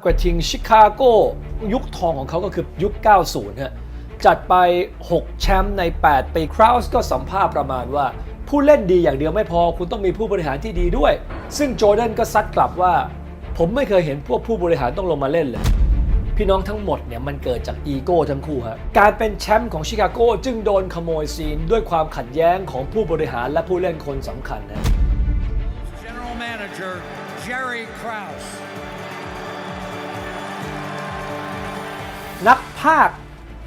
กระทิงชิคาโกยุคทองของเขาก็คือยุค 90ฮะจัดไป 6 แชมป์ใน 8 ปีคราวส์ก็สัมภาษณ์ประมาณว่า ผู้เล่นดีอย่างเดียวไม่พอคุณต้องมีผู้บริหารที่ดีด้วย ซึ่งโจเดนก็ซัดกลับว่า ผมไม่เคยเห็นพวกผู้บริหารต้องลงมาเล่นเลย พี่น้องทั้งหมดเนี่ยมันเกิดจากอีโก้ทั้งคู่ฮะการเป็นแชมป์ของชิคาโกจึงโดนขโมยซีนด้วยความขัดแย้งของผู้บริหารและผู้เล่นคนสำคัญนะ General Manager Jerry Krause. นักภาค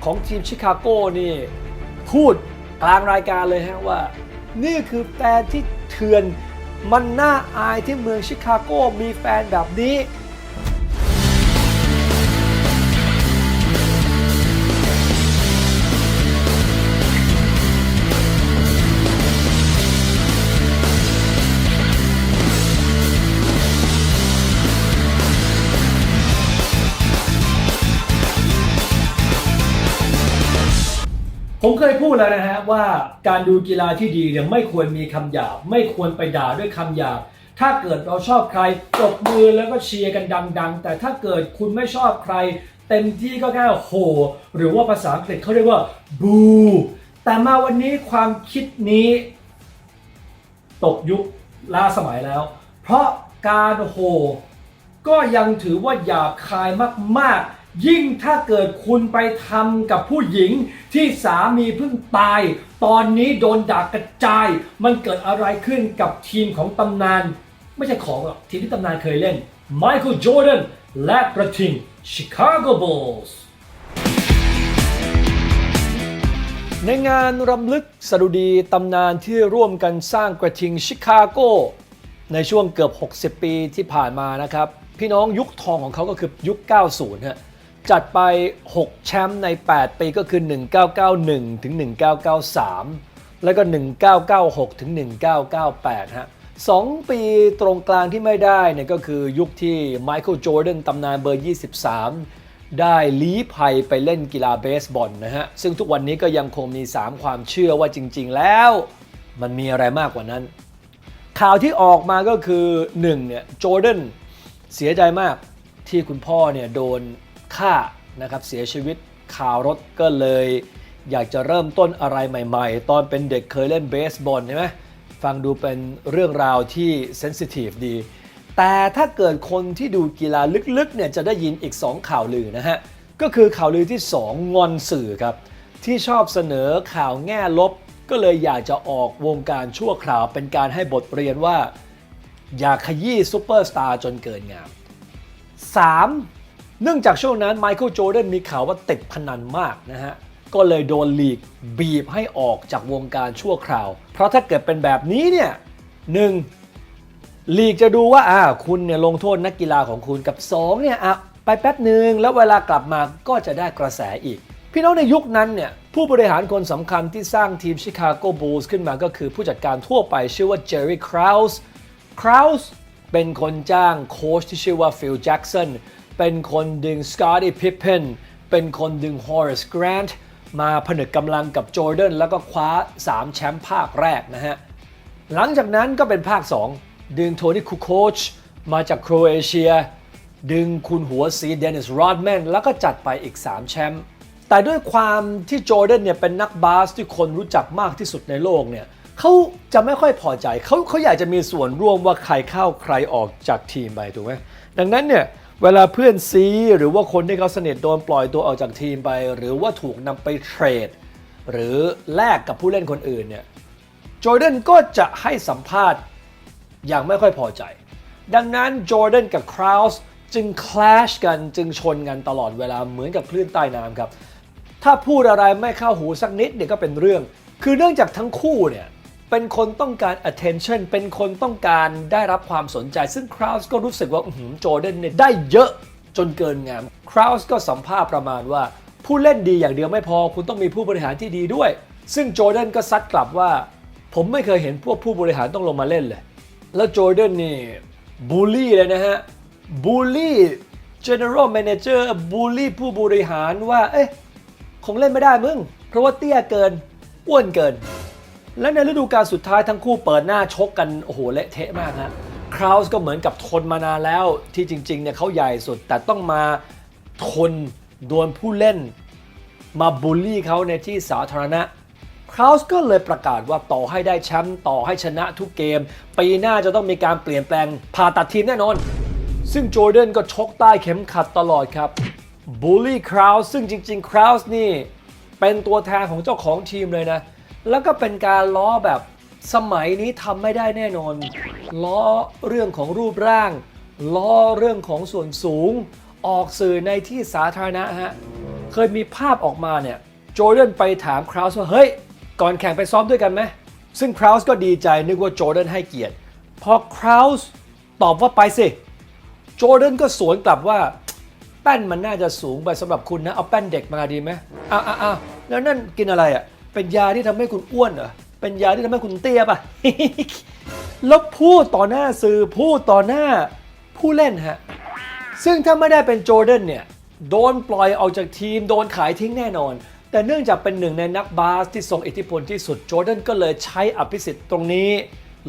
ของทีมชิคาโก้นี่ พูดกลางรายการเลยฮะว่า นี่คือแฟนที่เถื่อนมันน่าอายที่เมืองชิคาโกมีแฟนแบบนี้ ผมเคยพูดแล้วนะฮะว่าการดูกีฬาที่ดีเนี่ยไม่ควรมีคำหยาบ ไม่ควรไปด่าด้วยคำหยาบ ถ้าเกิดเราชอบใครปรบมือแล้วก็เชียร์กันดัง ๆ แต่ถ้าเกิดคุณไม่ชอบใคร เต็มที่ก็แค่โห หรือว่าภาษาอังกฤษเขาเรียกว่าบูแต่มาวันนี้ความคิดนี้ตกยุคล้าสมัยแล้ว เพราะการโหก็ยังถือว่าหยาบคายมากๆ ยิ่งถ้าเกิดคุณไปทำกับผู้หญิงที่สามีเพิ่งตาย ตอนนี้โดนด่ากระจาย มันเกิดอะไรขึ้นกับทีมของตำนาน ไม่ใช่ของหรอกทีมที่ตำนานเคยเล่น Michael Jordan และกระทิง Chicago Bulls ในงานรำลึกสดุดีตำนานที่ร่วมกันสร้างกระทิงชิคาโกในช่วงเกือบ 60 ปีที่ผ่านมานะครับ พี่น้องยุคทองของเขาก็คือยุค 90ฮะ จัดไป 6 แชมป์ใน 8 ปีก็คือ 1991 ถึง 1993 แล้วก็ 1996 ถึง 1998 ฮะ2ปีตรงกลางที่ไม่ได้เนี่ยก็คือยุคที่ไมเคิลจอร์แดนตำนานเบอร์ 23 ได้ลี้ภัยไปเล่นกีฬาเบสบอลนะฮะ ซึ่งทุกวันนี้ก็ยังคงมี 3 ความเชื่อว่าจริง ๆ แล้ว มันมีอะไรมากกว่านั้น ข่าวที่ออกมาก็คือ 1 เนี่ยโจเดนเสียใจมากที่คุณพ่อเนี่ยโดน ฆ่านะครับเสียชีวิตข่าวรถก็เลย อยากจะเริ่มต้นอะไรใหม่ ๆ ตอนเป็นเด็กเคยเล่นเบสบอลใช่ไหมฟังดูเป็นเรื่องราวที่เซนซิทีฟดี แต่ถ้าเกิดคนที่ดูกีฬาลึกๆเนี่ยจะได้ยินอีก 2 ข่าวลือนะฮะ ก็คือข่าวลือที่ 2 งอนสื่อครับ ที่ชอบเสนอข่าวแง่ลบ ก็เลยอยากจะออกวงการชั่วคราวเป็นการให้บทเรียนว่า อย่าขยี้ซูเปอร์สตาร์จนเกินงาม 3. เนื่องจากช่วงนั้นไมเคิลโจเดนมีข่าวว่าติดพนันมากนะฮะ ก็เลยโดนลีกบีบให้ออกจากวงการชั่วคราว เพราะถ้าเกิดเป็นแบบนี้เนี่ยหนึ่งลีกจะดูว่าอ่าคุณเนี่ยลงโทษนักกีฬาของคุณกับ2เนี่ยอะไปแป๊บหนึ่งแล้วเวลากลับมาก็จะได้กระแสอีก พี่น้องในยุคนั้นเนี่ยผู้บริหารคนสำคัญที่สร้างทีมชิคาโกบูลส์ขึ้นมาก็คือผู้จัดการทั่วไปชื่อว่าเจอร์รี่คราวส์คราวส์เป็นคนจ้างโค้ชที่ชื่อว่าฟิลแจ็กสัน เป็นคนดึงสกอตตี้พิพเพนเป็นคนดึงฮอริสแกรนต์มาผนึกกำลังกับจอร์แดนแล้วก็คว้า 3 แชมป์ภาคแรกนะฮะ หลังจากนั้นก็เป็นภาค 2 ดึงโทนี่คูโคชมาจากโครเอเชีย ดึงคุณหัวสีเดนิสโรดแมนแล้วก็จัดไปอีก 3 แชมป์แต่ด้วยความที่จอร์แดนเนี่ยเป็นนักบาสที่คนรู้จักมากที่สุดในโลกเนี่ยเขาจะไม่ค่อยพอใจเขาเขาอยากจะมีส่วนร่วมว่าใครเข้าใครออกจากทีมไปถูกไหมดังนั้นเนี่ย เวลาเพื่อนซีหรือว่าคนที่เขาสนิทโดนปล่อยตัวออกจากทีมไป หรือว่าถูกนำไปเทรด หรือแลกกับผู้เล่นคนอื่นเนี่ยจอร์แดนก็จะให้สัมภาษณ์อย่างไม่ค่อยพอใจ ดังนั้นจอร์แดนกับคราวส์จึงคลาชกันจึงชนกันตลอดเวลาเหมือนกับคลื่นใต้น้ำครับ ถ้าพูดอะไรไม่เข้าหูสักนิดเนี่ยก็เป็นเรื่อง คือเนื่องจากทั้งคู่เนี่ย เป็นคนต้องการ attention เป็นคนต้องการได้รับความสนใจ ซึ่งคราวส์ก็รู้สึกว่าโจอร์แดนเนี่ยได้เยอะจนเกินงามคราวส์ก็สัมภาษณ์ประมาณว่า ผู้เล่นดีอย่างเดียวไม่พอคุณต้องมีผู้บริหารที่ดีด้วย ซึ่งจอร์แดนก็ซัดกลับว่า ผมไม่เคยเห็นพวกผู้บริหารต้องลงมาเล่นเลย แล้วจอร์แดนนี่บูลลี่เลยนะฮะบูลลี่ general manager บูลลี่ผู้บริหารว่าเอ๊ะคงเล่นไม่ได้มึง เพราะว่าเตี้ยเกินอ้วนเกิน และในฤดูกาลสุดท้ายทั้งคู่เปิดหน้าชกกัน โอ้โห เละเทะมากฮะคราวส์ก็เหมือนกับทนมานานแล้วที่จริงๆเนี่ยเขาใหญ่สุด แต่ต้องมาทนโดนผู้เล่น มาบูลลี่เขาในที่สาธารณะคราวส์ก็เลยประกาศว่าต่อให้ได้แชมป์ต่อให้ชนะทุกเกม ปีหน้าจะต้องมีการเปลี่ยนแปลงผ่าตัดทีมแน่นอน ซึ่งโจเดนก็ชกใต้เข็มขัดตลอดครับบูลลี่คราวส์ซึ่งจริงๆคราวส์นี่เป็นตัวแทนของเจ้าของทีมเลยนะ แล้วก็เป็นการล้อแบบสมัยนี้ทำไม่ได้แน่นอน ล้อเรื่องของรูปร่าง ล้อเรื่องของส่วนสูง ออกสื่อในที่สาธารณะฮะ เคยมีภาพออกมาเนี่ย โจเดนไปถามคราวส์ว่า เฮ้ย ก่อนแข่งไปซ้อมด้วยกันไหม ซึ่งคราวส์ก็ดีใจนึกว่าโจเดนให้เกียรติ พอคราวส์ตอบว่าไปสิ โจเดนก็สวนกลับว่า แป้นมันน่าจะสูงไปสำหรับคุณนะ เอาแป้นเด็กมาดีไหมอ้าวอ้าวแล้วนั่นกินอะไรอะ เป็นยาที่ทำให้คุณอ้วนเหรอ เป็นยาที่ทำให้คุณเตี้ยป่ะ แล้วพูดต่อหน้าสื่อพูดต่อหน้าผู้เล่นฮะ ซึ่งถ้าไม่ได้เป็นโจเดนเนี่ย โดนปล่อยออกจากทีม โดนขายทิ้งแน่นอน แต่เนื่องจากเป็นหนึ่งในนักบาสที่ทรงอิทธิพลที่สุดโจเดนก็เลยใช้อภิสิทธิ์ตรงนี้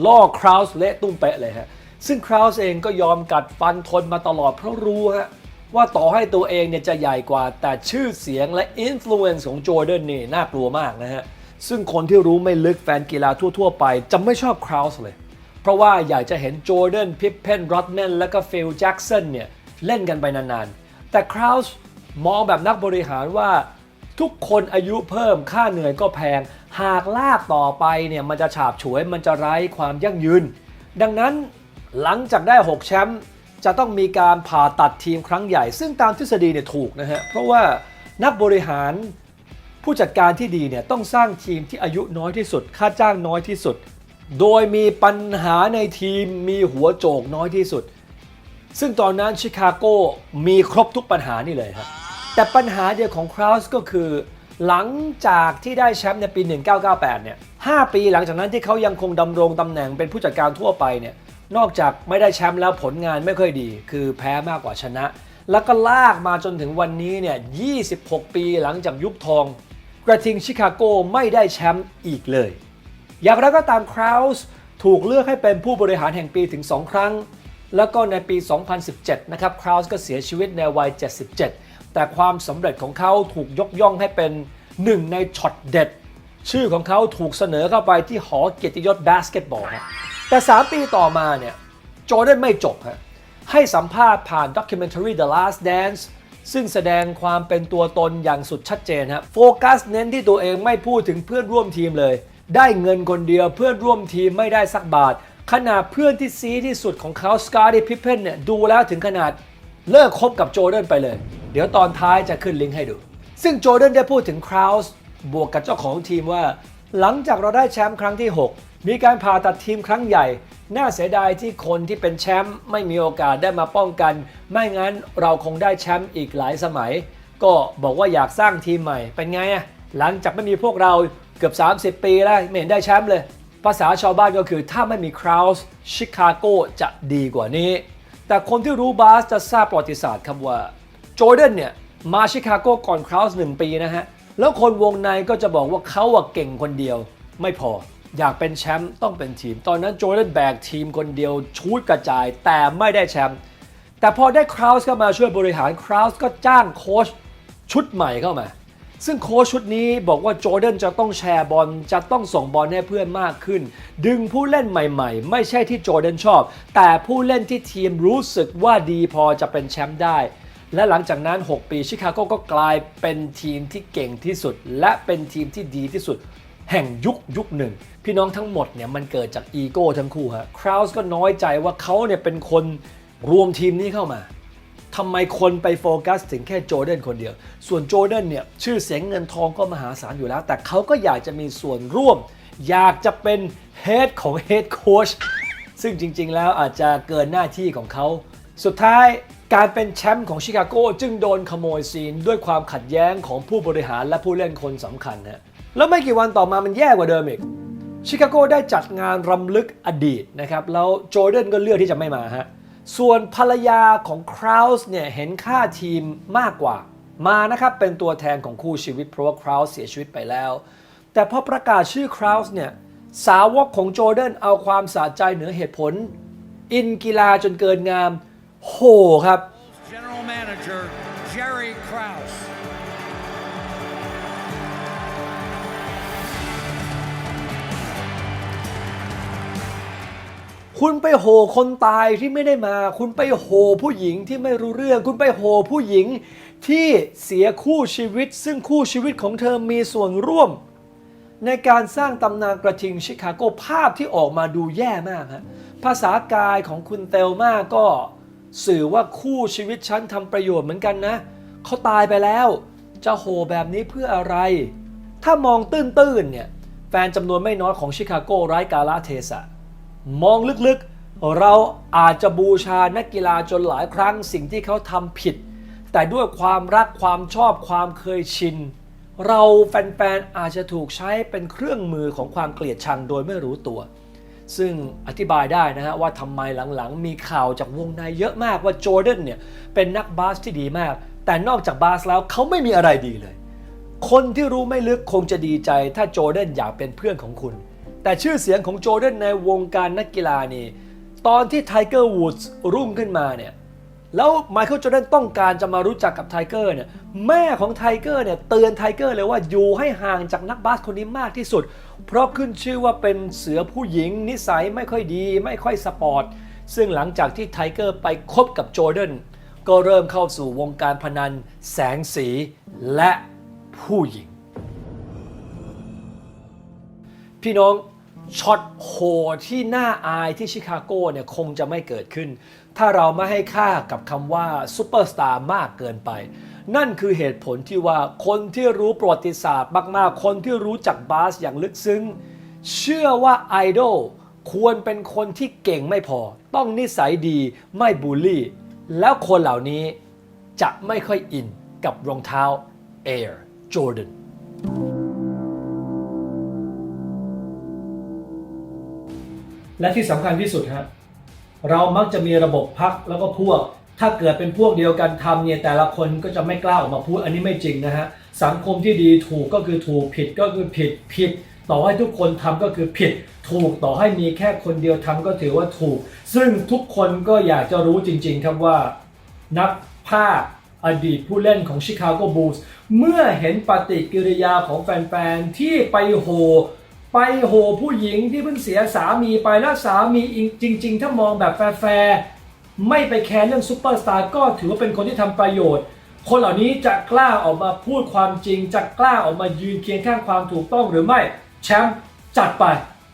ล่อคราวส์เละตุ้มเปะเลยฮะ ซึ่งคราวส์เองก็ยอมกัดฟันทนมาตลอดเพราะรู้ฮะ ว่าต่อให้ตัวเองเนี่ยจะใหญ่กว่าแต่ชื่อเสียงและอิ f ฟลูเอนซ์ของโจเดนนี่น่ากลัวมากนะฮะ ซึ่งคนที่รู้ไม่ลึกแฟนกีฬาทั่ว ๆ ไปจะไม่ชอบคราวส์เลย เพราะว่าอยากจะเห็นโจเดนพิปเพนรอดแมนและก็ฟิลแจ็กสันเนี่ยเล่นกันไปนานๆ แต่คราวส์มองแบบนักบริหารว่าทุกคนอายุเพิ่มค่าเหนื่อยก็แพง หากลากต่อไปเนี่ยมันจะฉาบฉวยมันจะไร้ความยั่งยืน ดังนั้นหลังจากได้ 6 แชมป์ จะต้องมีการผ่าตัดทีมครั้งใหญ่ ซึ่งตามทฤษฎีเนี่ยถูกนะฮะ เพราะว่านักบริหารผู้จัดการที่ดีเนี่ยต้องสร้างทีมที่อายุน้อยที่สุด ค่าจ้างน้อยที่สุด โดยมีปัญหาในทีมมีหัวโจกน้อยที่สุด ซึ่งตอนนั้นชิคาโกมีครบทุกปัญหานี่เลยครับแต่ปัญหาเดียวของคราวส์ก็คือ หลังจากที่ได้แชมป์ในปี 1998 เนี่ย 5 ปีหลังจากนั้นที่เขายังคงดำรงตำแหน่งเป็นผู้จัดการทั่วไปเนี่ย นอกจากไม่ได้แชมป์แล้วผลงานไม่ค่อยดี คือแพ้มากกว่าชนะ แล้วก็ลากมาจนถึงวันนี้เนี่ย 26 ปีหลังจากยุคทอง กระทิงชิคาโกไม่ได้แชมป์อีกเลย อย่างไรก็ตามคราวส์ถูกเลือกให้เป็นผู้บริหารแห่งปีถึง 2 ครั้ง แล้วก็ในปี 2017 นะครับคราวส์ก็เสียชีวิตในวัย 77 แต่ความสำเร็จของเขาถูกยกย่องให้เป็นหนึ่งในช็อตเด็ด ชื่อของเขาถูกเสนอเข้าไปที่หอเกียรติยศบาสเกตบอลฮะ แต่ 3 ปีต่อมาเนี่ยโจเดนไม่จบฮะให้สัมภาษณ์ผ่านด็อกิเมนทารี The Last Dance ซึ่งแสดงความเป็นตัวตนอย่างสุดชัดเจนฮะโฟกัสเน้นที่ตัวเองไม่พูดถึงเพื่อนร่วมทีมเลย ได้เงินคนเดียวเพื่อนร่วมทีมไม่ได้สักบาท ขนาดเพื่อนที่ซีที่สุดของเขาสกา t ีพิ p เพนเนี่ยดูแล้วถึงขนาดเลิกคบกับโจเดนไปเลย เดี๋ยวตอนท้ายจะขึ้นลิงก์ให้ดู ซึ่งโจเดนได้พูดถึงคราวส์บวกกับเจ้าของทีมว่า หลังจากเราได้แชมป์ครั้งที่ 6 มีการผ่าตัดทีมครั้งใหญ่ น่าเสียดายที่คนที่เป็นแชมป์ไม่มีโอกาสได้มาป้องกัน ไม่งั้นเราคงได้แชมป์อีกหลายสมัย ก็บอกว่าอยากสร้างทีมใหม่ เป็นไงอะหลังจากไม่มีพวกเราเกือบ 30 ปีแล้วไม่เห็นได้แชมป์เลย ภาษาชาวบ้านก็คือถ้าไม่มีคราวส์ชิคาโกจะดีกว่านี้ แต่คนที่รู้บาสจะทราบประวัติศาสตร์ครับว่าโจเดนเนี่ยมาชิคาโกก่อนคราวส์หนึ่งปีนะฮะ แล้วคนวงในก็จะบอกว่าเขาอะเก่งคนเดียวไม่พอ อยากเป็นแชมป์ต้องเป็นทีม ตอนนั้นโจเดนแบกทีมคนเดียวชูดกระจายแต่ไม่ได้แชมป์แต่พอได้คราวส์เข้ามาช่วยบริหารคราวส์ก็จ้างโค้ชชุดใหม่เข้ามา ซึ่งโค้ชชุดนี้บอกว่าโจเดนจะต้องแชร์บอลจะต้องส่งบอลให้เพื่อนมากขึ้น ดึงผู้เล่นใหม่ๆ ไม่ใช่ที่โจเดนชอบ แต่ผู้เล่นที่ทีมรู้สึกว่าดีพอจะเป็นแชมป์ได้ และหลังจากนั้น 6 ปีชิคาโกก็กลายเป็นทีมที่เก่งที่สุด และเป็นทีมที่ดีที่สุด แห่งยุคยุคหนึ่ง พี่น้องทั้งหมดเนี่ยมันเกิดจากอีโก้ทั้งคู่ฮะคราวส์ก็น้อยใจว่าเขาเนี่ยเป็นคนรวมทีมนี้เข้ามาทำไมคนไปโฟกัสถึงแค่โจเดนคนเดียว ส่วนโจเดนเนี่ยชื่อเสียงเงินทองก็มหาศาลอยู่แล้ว แต่เขาก็อยากจะมีส่วนร่วม อยากจะเป็นเฮดของเฮดโค้ชซึ่งจริง ๆ แล้วอาจจะเกินหน้าที่ของเขา สุดท้ายการเป็นแชมป์ของชิคาโกจึงโดนขโมยซีน ด้วยความขัดแย้งของผู้บริหารและผู้เล่นคนสำคัญนะแล้วไม่กี่วันต่อมามันแย่กว่าเดิมอีก ชิคาโกได้จัดงานรำลึกอดีตนะครับแล้วโจเดนก็เลือกที่จะไม่มาฮะส่วนภรรยาของคราวส์เนี่ยเห็นค่าทีมมากกว่ามานะครับเป็นตัวแทนของคู่ชีวิตเพราะว่าคราวส์เสียชีวิตไปแล้ว แต่พอประกาศชื่อคราวส์เนี่ยสาวกของโจเดนเอาความสะใจเหนือเหตุผล อินกีฬาจนเกินงาม โหครับ General Manager Jerry Krause. คุณไปโหคนตายที่ไม่ได้มา คุณไปโหผู้หญิงที่ไม่รู้เรื่อง คุณไปโหผู้หญิงที่เสียคู่ชีวิต ซึ่งคู่ชีวิตของเธอมีส่วนร่วม ในการสร้างตำนานกระทิงชิคาโกภาพที่ออกมาดูแย่มากฮะภาษากายของคุณเตลมาก็สื่อว่าคู่ชีวิตฉันทำประโยชน์เหมือนกันนะเขาตายไปแล้ว จะโหแบบนี้เพื่ออะไร ถ้ามองตื้นๆเนี่ยแฟนจำนวนไม่น้อยของชิคาโกไร้กาลเทศะ มองลึกๆ เราอาจจะบูชานักกีฬาจนหลายครั้งสิ่งที่เขาทำผิด แต่ด้วยความรักความชอบความเคยชิน เราแฟนๆ อาจจะถูกใช้เป็นเครื่องมือของความเกลียดชังโดยไม่รู้ตัว ซึ่งอธิบายได้นะฮะว่าทำไมหลังๆ มีข่าวจากวงในเยอะมากว่าโจเดนเนี่ยเป็นนักบาสที่ดีมาก แต่นอกจากบาสแล้วเขาไม่มีอะไรดีเลย คนที่รู้ไม่ลึกคงจะดีใจถ้าโจเดนอยากเป็นเพื่อนของคุณ แต่ชื่อเสียงของโจเดนในวงการนักกีฬานี่ ตอนที่ไทเกอร์วูดส์รุ่งขึ้นมาเนี่ย แล้วไมเคิลโจเดนต้องการจะมารู้จักกับไทเกอร์เนี่ย แม่ของไทเกอร์เนี่ยเตือนไทเกอร์เลยว่าอยู่ให้ห่างจากนักบาสคนนี้มากที่สุด เพราะขึ้นชื่อว่าเป็นเสือผู้หญิงนิสัยไม่ค่อยดี ไม่ค่อยสปอร์ต ซึ่งหลังจากที่ไทเกอร์ไปคบกับโจเดนก็เริ่มเข้าสู่วงการพนันแสงสีและผู้หญิง พี่น้อง ช็อตโหที่น่าอายที่ชิคาโกเนี่ยคงจะไม่เกิดขึ้น ถ้าเราไม่ให้ค่ากับคำว่าซูเปอร์สตาร์มากเกินไป นั่นคือเหตุผลที่ว่าคนที่รู้ประวัติศาสตร์มากๆ คนที่รู้จักบาสอย่างลึกซึ้ง เชื่อว่าไอดอลควรเป็นคนที่เก่งไม่พอ ต้องนิสัยดีไม่บูลลี่ แล้วคนเหล่านี้จะไม่ค่อยอินกับรองเท้า Air Jordan และที่สำคัญที่สุดฮะเรามักจะมีระบบพักแล้วก็พวก ถ้าเกิดเป็นพวกเดียวกันทำเนี่ยแต่ละคนก็จะไม่กล้าออกมาพูดอันนี้ไม่จริงนะฮะสังคมที่ดีถูกก็คือถูกผิดก็คือผิดผิด ต่อให้ทุกคนทำก็คือผิด ถูกต่อให้มีแค่คนเดียวทำก็ถือว่าถูก ซึ่งทุกคนก็อยากจะรู้จริง ๆ ครับว่า นักภาคอดีตผู้เล่นของชิคาโกบูลส์เมื่อเห็นปฏิกิริยาของแฟน ๆ ที่ไปโห ไปโหผู้หญิงที่เพิ่งเสียสามีไปแล้วสามีจริง ๆ ถ้ามองแบบแฟร์ไม่ไปแคร์เรื่องซูเปอร์สตาร์ก็ถือว่าเป็นคนที่ทำประโยชน์ คนเหล่านี้จะกล้าออกมาพูดความจริง จะกล้าออกมายืนเคียงข้างความถูกต้องหรือไม่แชมป์จัดไป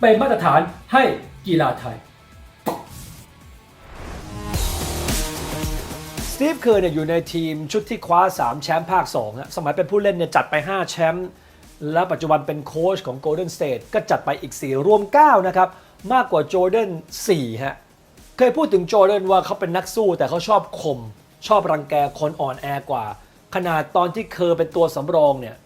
เป็นมาตรฐานให้กีฬาไทยสตีฟเคอร์เนี่ยอยู่ในทีมชุดที่คว้า 3 แชมป์ภาค2ฮะสมัยเป็นผู้เล่นเนี่ยจัดไป 5 แชมป์ และปัจจุบันเป็นโค้ชของ Golden State ก็จัดไปอีก 4 รวม 9 นะครับ มากกว่าโจเดน4ฮะเคยพูดถึงโจเดนว่าเขาเป็นนักสู้แต่เขาชอบข่มชอบรังแกคนอ่อนแอกว่า ขนาดตอนที่เคอร์เป็นตัวสำรองเนี่ย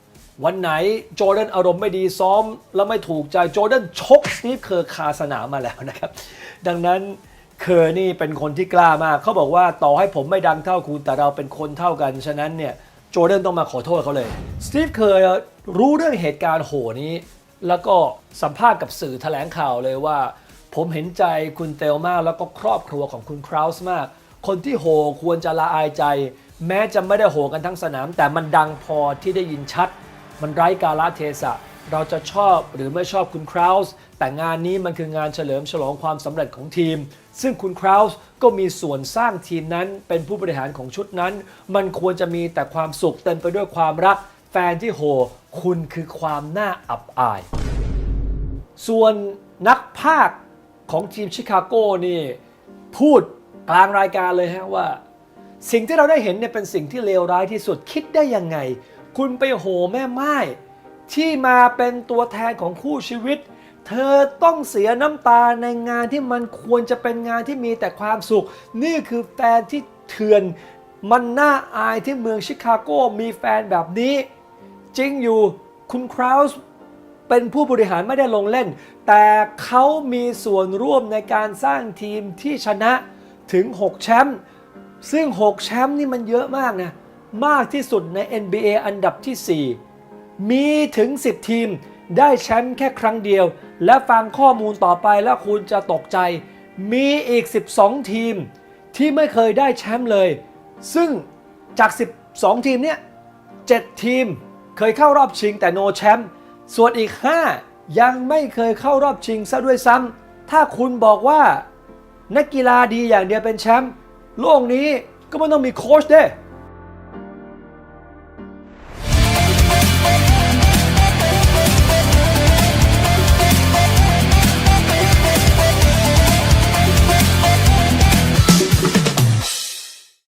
วันไหนโจเดนอารมณ์ไม่ดีซ้อม แล้วไม่ถูกใจโจเดนชกสตีฟเคอร์คาสนามมาแล้วนะครับ ดังนั้นเคอร์นี่เป็นคนที่กล้ามาก เขาบอกว่าต่อให้ผมไม่ดังเท่าคุณแต่เราเป็นคนเท่ากัน ฉะนั้นเนี่ย จเดนต้องมาขอโทษเขาเลย สตีฟเคอร์รู้เรื่องเหตุการณ์โหนี้ แล้วก็สัมภาษณ์กับสื่อแถลงข่าวเลยว่า ผมเห็นใจคุณเตลมากแล้วก็ครอบครัวของคุณคราวส์มาก คนที่โหควรจะละอายใจ แม้จะไม่ได้โหกันทั้งสนาม แต่มันดังพอที่ได้ยินชัด มันไร้กาลเทศะ เราจะชอบหรือไม่ชอบคุณคราวส์แต่งานนี้มันคืองานเฉลิมฉลองความสำเร็จของทีม ซึ่งคุณคราวส์ ก็มีส่วนสร้างทีมนั้นเป็นผู้บริหารของชุดนั้น มันควรจะมีแต่ความสุขเต็มไปด้วยความรัก แฟนที่โห คุณคือความน่าอับอาย ส่วนนักภาคของทีมชิคาโกนี่ พูดกลางรายการเลยฮะว่า สิ่งที่เราได้เห็นเนี่ยเป็นสิ่งที่เลวร้ายที่สุดคิดได้ยังไง คุณไปโหแม่ไม้ที่มาเป็นตัวแทนของคู่ชีวิต เธอต้องเสียน้ำตาในงานที่มันควรจะเป็นงานที่มีแต่ความสุข นี่คือแฟนที่เถื่อน มันน่าอายที่เมืองชิคาโกมีแฟนแบบนี้ จริงอยู่คุณคราวส์เป็นผู้บริหารไม่ได้ลงเล่น แต่เขามีส่วนร่วมในการสร้างทีมที่ชนะถึง 6 แชมป์ซึ่ง 6 แชมป์นี่มันเยอะมากนะ มากที่สุดใน NBA อันดับที่ 4 มีถึง 10 ทีม ได้แชมป์แค่ครั้งเดียว และฟังข้อมูลต่อไปแล้วคุณจะตกใจ มีอีก 12 ทีม ที่ไม่เคยได้แชมป์เลย ซึ่งจาก 12 ทีมเนี่ย7ทีมเคยเข้ารอบชิงแต่โนแชมป์ส่วนอีก 5 ยังไม่เคยเข้ารอบชิงซะด้วยซ้ำถ้าคุณบอกว่า นักกีฬาดีอย่างเดียวเป็นแชมป์โลกนี้ก็ไม่ต้องมีโค้ชเด้